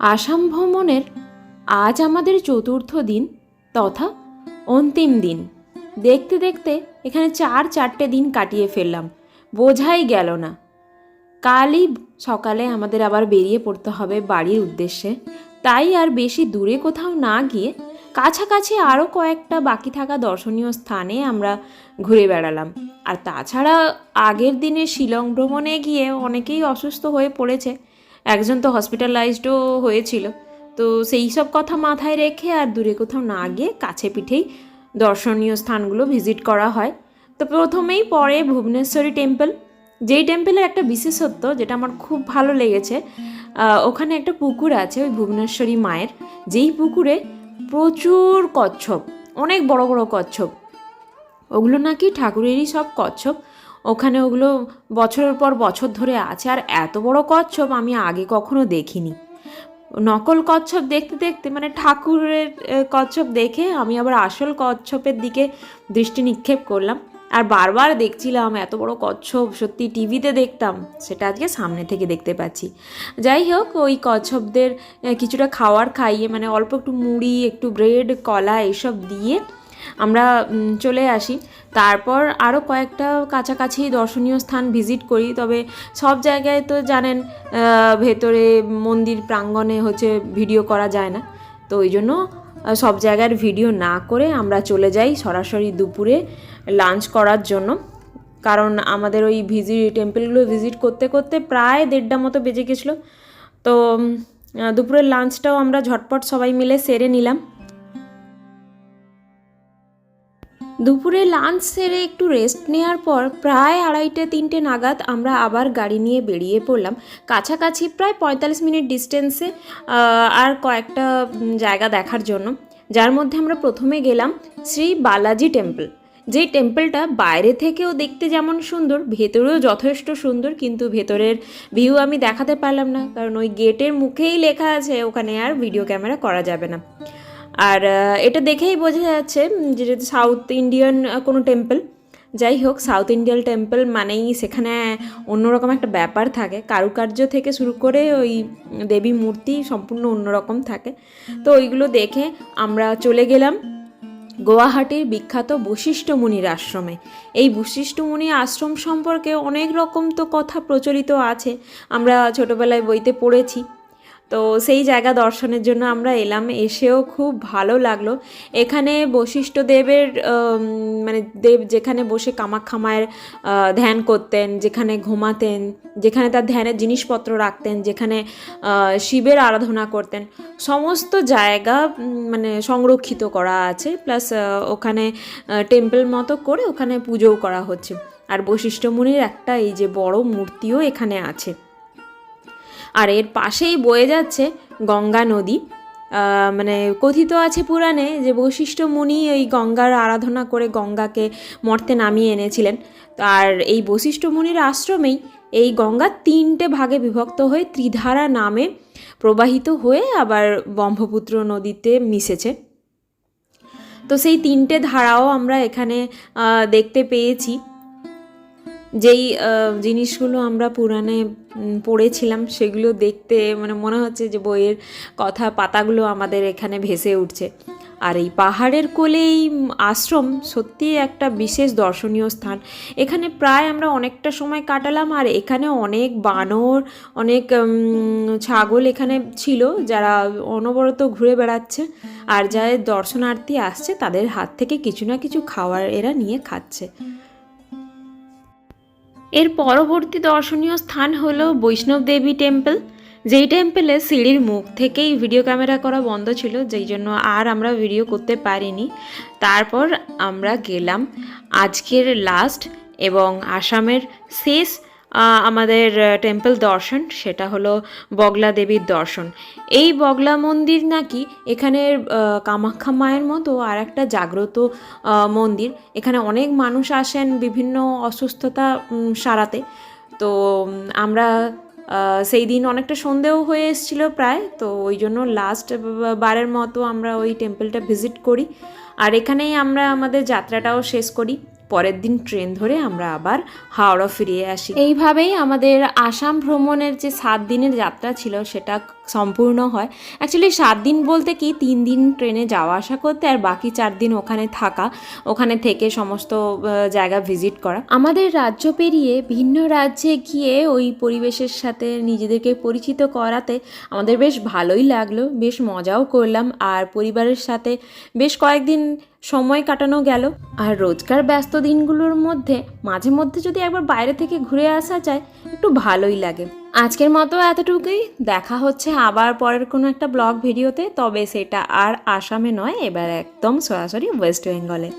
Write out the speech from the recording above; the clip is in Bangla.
আসাম ভ্রমণের আজ আমাদের চতুর্থ দিন তথা অন্তিম দিন। দেখতে দেখতে এখানে চার চারটে দিন কাটিয়ে ফেললাম। বোঝাই গেল না। কালই সকালে আমাদের আবার বেরিয়ে পড়তে হবে বাড়ির উদ্দেশ্যে। তাই আর বেশি দূরে কোথাও না গিয়ে কাছাকাছি আরও কয়েকটা বাকি থাকা দর্শনীয় স্থানে আমরা ঘুরে বেড়ালাম। আর তাছাড়া আগের দিনে শিলং ভ্রমণে গিয়ে অনেকেই অসুস্থ হয়ে পড়েছে। একজন তো হসপিটালাইজডও হয়েছিল। তো সেই সব কথা মাথায় রেখে আর দূরে কোথাও না গিয়ে কাছে পিঠেই দর্শনীয় স্থানগুলো ভিজিট করা হয়। তো প্রথমেই পরে ভুবনেশ্বরী টেম্পল যেই টেম্পলের একটা বিশেষত্ব যেটা আমার খুব ভালো লেগেছে ওখানে একটা পুকুর আছে ওই ভুবনেশ্বরী মায়ের। যেই পুকুরে প্রচুর কচ্ছপ, অনেক বড় বড় কচ্ছপ। ওগুলো নাকি ঠাকুরেরই সব কচ্ছপ। ওখানে ওগুলো বছরের পর বছর ধরে আছে, আর এত বড় কচ্ছপ আমি আগে কখনো দেখিনি। নকল কচ্ছপ দেখতে দেখতে মানে ঠাকুরের কচ্ছপ দেখে আমি আবার আসল কচ্ছপের দিকে দৃষ্টি নিক্ষেপ করলাম। আর বারবার দেখছিলাম এত বড় কচ্ছপ, সত্যি টিভিতে দেখতাম, সেটা আজকে সামনে থেকে দেখতে পাচ্ছি। যাই হোক, ওই কচ্ছপদের কিছুটা খাওয়ার খাইয়ে মানে অল্প একটু মুড়ি, একটু ব্রেড, কলা, এসব দিয়ে আমরা চলে আসি। তারপর আরও কয়েকটা কাছাকাছি দর্শনীয় স্থান ভিজিট করি। তবে সব জায়গায় তো জানেন ভেতরে মন্দির প্রাঙ্গণে হচ্ছে ভিডিও করা যায় না। তো ওই জন্য সব জায়গার ভিডিও না করে আমরা চলে যাই সরাসরি দুপুরে লাঞ্চ করার জন্য। কারণ আমাদের ওই ভিজি, টেম্পলগুলো ভিজিট করতে করতে প্রায় দেড়টা মতো বেজে গেছিল। তো দুপুরের লাঞ্চটাও আমরা ঝটপট সবাই মিলে সেরে নিলাম। দুপুরে লাঞ্চ সেরে একটু রেস্ট নেওয়ার পর প্রায় আড়াইটে, তিনটে নাগাদ আমরা আবার গাড়ি নিয়ে বেরিয়ে পড়লাম। কাছাকাছি প্রায় পঁয়তাল্লিশ মিনিট ডিস্টেন্সে আর কয়েকটা জায়গা দেখার জন্য। যার মধ্যে আমরা প্রথমে গেলাম শ্রী বালাজি টেম্পল যেই টেম্পলটা বাইরে থেকেও দেখতে যেমন সুন্দর, ভেতরেও যথেষ্ট সুন্দর, কিন্তু ভেতরের ভিউ আমি দেখাতে পারলাম না। কারণ ওই গেটের মুখেই লেখা আছে, ওখানে আর ভিডিও ক্যামেরা করা যাবে না। আর এটা দেখেই বোঝা যাচ্ছে উম, যে যেটা সাউথ ইন্ডিয়ান কোনো টেম্পল যাই হোক সাউথ ইন্ডিয়ান টেম্পল মানেই সেখানে অন্যরকম একটা ব্যাপার থাকে। কারুকার্য থেকে শুরু করে ওই দেবী মূর্তি সম্পূর্ণ অন্যরকম থাকে। তো ওইগুলো দেখে আমরা চলে গেলাম গুয়াহাটির বিখ্যাত বশিষ্ঠ মুনির আশ্রমে। এই বশিষ্ঠ মুনি আশ্রম সম্পর্কে অনেক রকম তো কথা প্রচলিত আছে। আমরা ছোটোবেলায় বইতে পড়েছি। তো সেই জায়গা দর্শনের জন্য আমরা এলাম। এসেও খুব ভালো লাগল। এখানে বশিষ্ঠ দেবের মানে দেব যেখানে বসে কামাখ্যা মায়ের ধ্যান করতেন, যেখানে ঘুমাতেন, যেখানে তার ধ্যানের জিনিসপত্র রাখতেন, যেখানে শিবের আরাধনা করতেন, সমস্ত জায়গা মানে সংরক্ষিত করা আছে। প্লাস ওখানে টেম্পল মতো করে ওখানে পুজোও করা হচ্ছে। আর বশিষ্ঠ মুনির একটা এই যে বড় মূর্তিও এখানে আছে। আর এর পাশেই বয়ে যাচ্ছে গঙ্গা নদী। মানে কথিত আছে পুরাণে যে বশিষ্ঠ মুনি ওই গঙ্গার আরাধনা করে গঙ্গাকে মর্তে নামিয়ে এনেছিলেন। আর এই বশিষ্ঠ মুনির আশ্রমেই এই গঙ্গা তিনটে ভাগে বিভক্ত হয়ে ত্রিধারা নামে প্রবাহিত হয়ে আবার ব্রহ্মপুত্র নদীতে মিশেছে। তো সেই তিনটে ধারাও আমরা এখানে দেখতে পেয়েছি। যেই জিনিসগুলো আমরা পুরাণে পড়েছিলাম সেগুলো দেখতে মানে মনে হচ্ছে যে বইয়ের কথা, পাতাগুলো আমাদের এখানে ভেসে উঠছে। আর এই পাহাড়ের কোলে এই আশ্রম সত্যিই একটা বিশেষ দর্শনীয় স্থান। এখানে প্রায় আমরা অনেকটা সময় কাটালাম আর এখানে অনেক বানর, অনেক ছাগল এখানে ছিল যারা অনবরত ঘুরে বেড়াচ্ছে আর যারা দর্শনার্থী আসছে তাদের হাত থেকে কিছু না কিছু খাওয়ার এরা নিয়ে খাচ্ছে। এর পরবর্তী দর্শনীয় স্থান হল বৈষ্ণব দেবী টেম্পল। যেই টেম্পেলে সিঁড়ির মুখ থেকেই ভিডিও ক্যামেরা করা বন্ধ ছিল, যেই জন্য আর আমরা ভিডিও করতে পারিনি। তারপর আমরা গেলাম আজকের লাস্ট এবং আসামের শেষ আমাদের টেম্পল দর্শন, সেটা হলো বগলা দেবীর দর্শন। এই বগলা মন্দির নাকি এখানের কামাখ্যা মায়ের মতো আর একটা জাগ্রত মন্দির। এখানে অনেক মানুষ আসেন বিভিন্ন অসুস্থতা সারাতে। তো আমরা সেই দিন অনেকটা সন্ধেও হয়ে এসেছিল প্রায়। তো ওই জন্য লাস্ট বারের মতো আমরা ওই টেম্পলটা ভিজিট করি। আর এখানেই আমরা আমাদের যাত্রাটাও শেষ করি। পরের দিন ট্রেন ধরে আমরা আবার হাওড়া ফিরিয়ে আসি। এইভাবেই আমাদের আসাম ভ্রমণের যে সাত দিনের যাত্রা ছিল, সেটা সম্পূর্ণ হয়। অ্যাকচুয়ালি সাত দিন বলতে কি, তিন দিন ট্রেনে যাওয়া আসা করতে আর বাকি চার দিন ওখানে থাকা, ওখানে থেকে সমস্ত জায়গা ভিজিট করা। আমাদের রাজ্য পেরিয়ে ভিন্ন রাজ্যে গিয়ে ওই পরিবেশের সাথে নিজেদেরকে পরিচিত করাতে আমাদের বেশ ভালোই লাগল, বেশ মজাও করলাম আর পরিবারের সাথে বেশ কয়েকদিন সময় কাটানো গেল। আর রোজকার ব্যস্ত দিনগুলোর মধ্যে, মাঝে মধ্যে যদি একবার বাইরে থেকে ঘুরে আসা যায় একটু ভালোই লাগে। আজকের মতো এতটুকুই। দেখা হচ্ছে আবার পরের কোনো একটা ব্লগ ভিডিওতে। তবে সেটা আর আসামে নয়, এবার একদম সরাসরি ওয়েস্ট বেঙ্গলে।